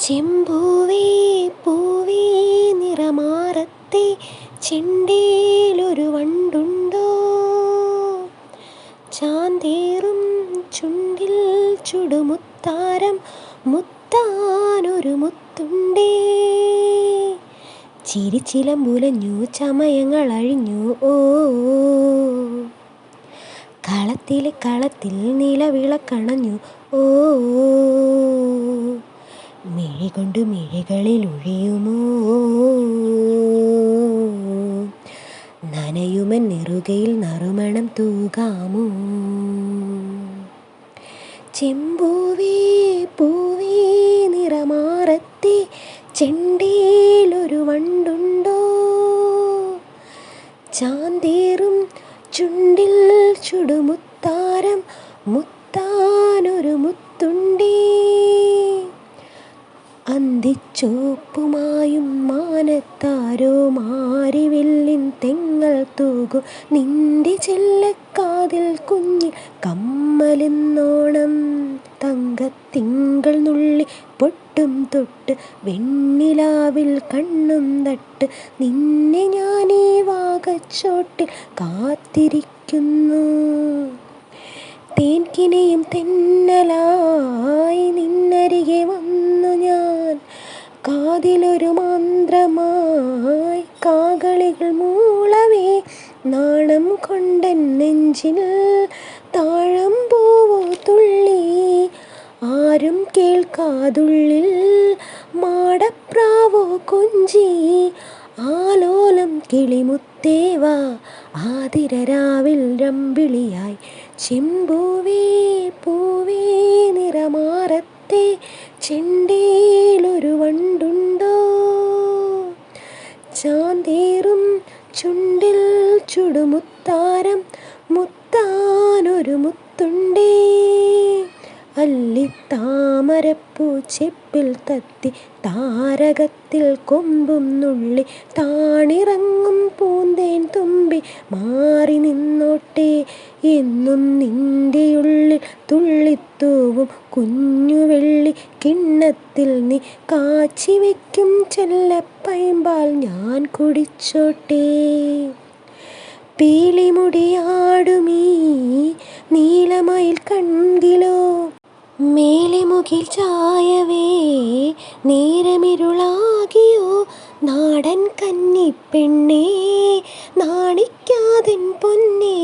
ചെമ്പൂവേ പൂവേ നിറമാറത്തെ ചെണ്ടേലൊരു വണ്ടുണ്ടോ? ചാന്തേറും ചുണ്ടിൽ ചുടുമുത്താരം മുത്താനൊരു മുത്തുണ്ടേ. ചിരിച്ചിലമ്പുലഞ്ഞു ചമയങ്ങൾ അഴിഞ്ഞു ഓ. കളത്തിലെ കളത്തിൽ നിലവിളക്കണഞ്ഞു ഓ. മിഴി കൊണ്ട് മിഴികളിൽ ഒഴിയുമോ? നനയുമൻ നെറുകയിൽ നറുമണം തൂകാമോ? ചെമ്പൂവേ പൂവേ നിറമാറത്തെ ചെണ്ടയിലൊരു വണ്ടുണ്ടോ? ചാന്തേറും ചുണ്ടിൽ ചുടുമുത്താരം മുത്താനൊരു മുത്തുണ്ടേ? അന്തിച്ചോപ്പുമായും മാനത്താരോ മാരിവില്ലിൻ തെങ്ങൾ തൂകു. നിന്റെ ചെല്ലക്കാതിൽ കുഞ്ഞിൽ കമ്മലെന്നോണം തങ്കത്തിങ്കൾ നുള്ളി പൊട്ടും തൊട്ട് വെണ്ണിലാവിൽ കണ്ണും തട്ട് നിന്നെ ഞാനീ വാകച്ചോട്ടിൽ കാത്തിരിക്കുന്നു. തേൻകിനിയും തെന്നലായി കാതിലൊരു മന്ത്രമായി കാകളികൾ മൂളവേ നാണം കൊണ്ടൻ നെഞ്ചിൽ താഴം പോവോ തുള്ളി. ആരും കേൾക്കാതുള്ളിൽ മാടപ്രാവോ കൊഞ്ചി. ആലോലം കിളിമുത്തേവ ആതിരരാവിൽ രമ്പിളിയായി ചെമ്പൂവേ പൂവേ ചാന്തേറും ചുണ്ടിൽ ചുടുമുത്താരം മുത്താനൊരു മുത്തുണ്ടേ. അല്ലിത്താമരപ്പൂ ചെപ്പിൽ തത്തി താരകത്തിൽ കൊമ്പും നുള്ളി താണിറങ്ങും പൂന്തേൻ തുമ്പി മാറി നിന്നോട്ടെ. എന്നും നിന്റെ ഉള്ളിൽ തുള്ളിത്തൂവും കുഞ്ഞുവെള്ളി കിണ്ണത്തിൽ നീ കാച്ചി വയ്ക്കും ചെല്ലപ്പൈമ്പാൽ ഞാൻ കുടിച്ചോട്ടെ. പീലിമുടിയാടുമീ നീലമയിൽ കൺകിലോ മേലെ ചായവേ നേരമിരുളാകിയോ നാടൻ കന്നിപ്പെണ്ണേ നാണിക്കാതൻ പൊന്നേ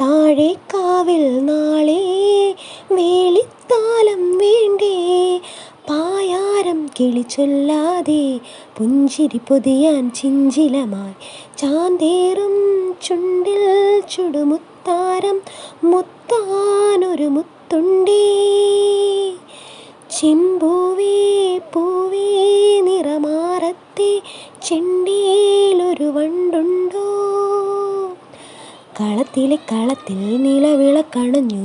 താഴേക്കാവിൽ നാളെ വേളിത്താലം വേണ്ടേ? പായാരം കിളി ചൊല്ലാതെ പുഞ്ചിരി പൊതിയാൻ ചിഞ്ചിലമായി. ചാന്തേറും ചുണ്ടിൽ ചുടുമുത്താരം മുത്താനൊരു മുത്തുണ്ടേ. ചെമ്പൂവേ പൂവേ നിറമാറത്തെ ചെണ്ടിയിലൊരു വണ്ടുണ്ടോ. കളത്തിലെ കളത്തിൽ നിലവിളക്കണഞ്ഞു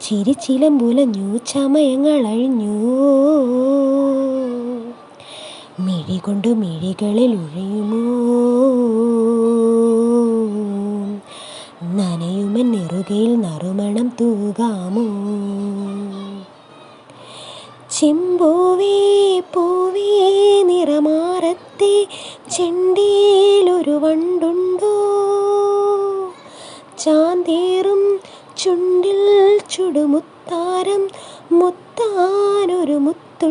ചിരിച്ചിലമ്പുലഞ്ഞു ചമയങ്ങൾ അഴിഞ്ഞു. മിഴി കൊണ്ടു മിഴികളിൽ ഒഴിയുമോ നനയുമൻ നെറുകയിൽ നറുമണം തൂകാമോ? ചെമ്പൂവേ പൂവേ നിറമാറത്തെ ചെണ്ടിയിലൊരു വണ്ടുണ്ടോ? ചാന്തേറും ചുണ്ടിൽ ചുടുമുത്താരം മുത്താനൊരു മുത്ത്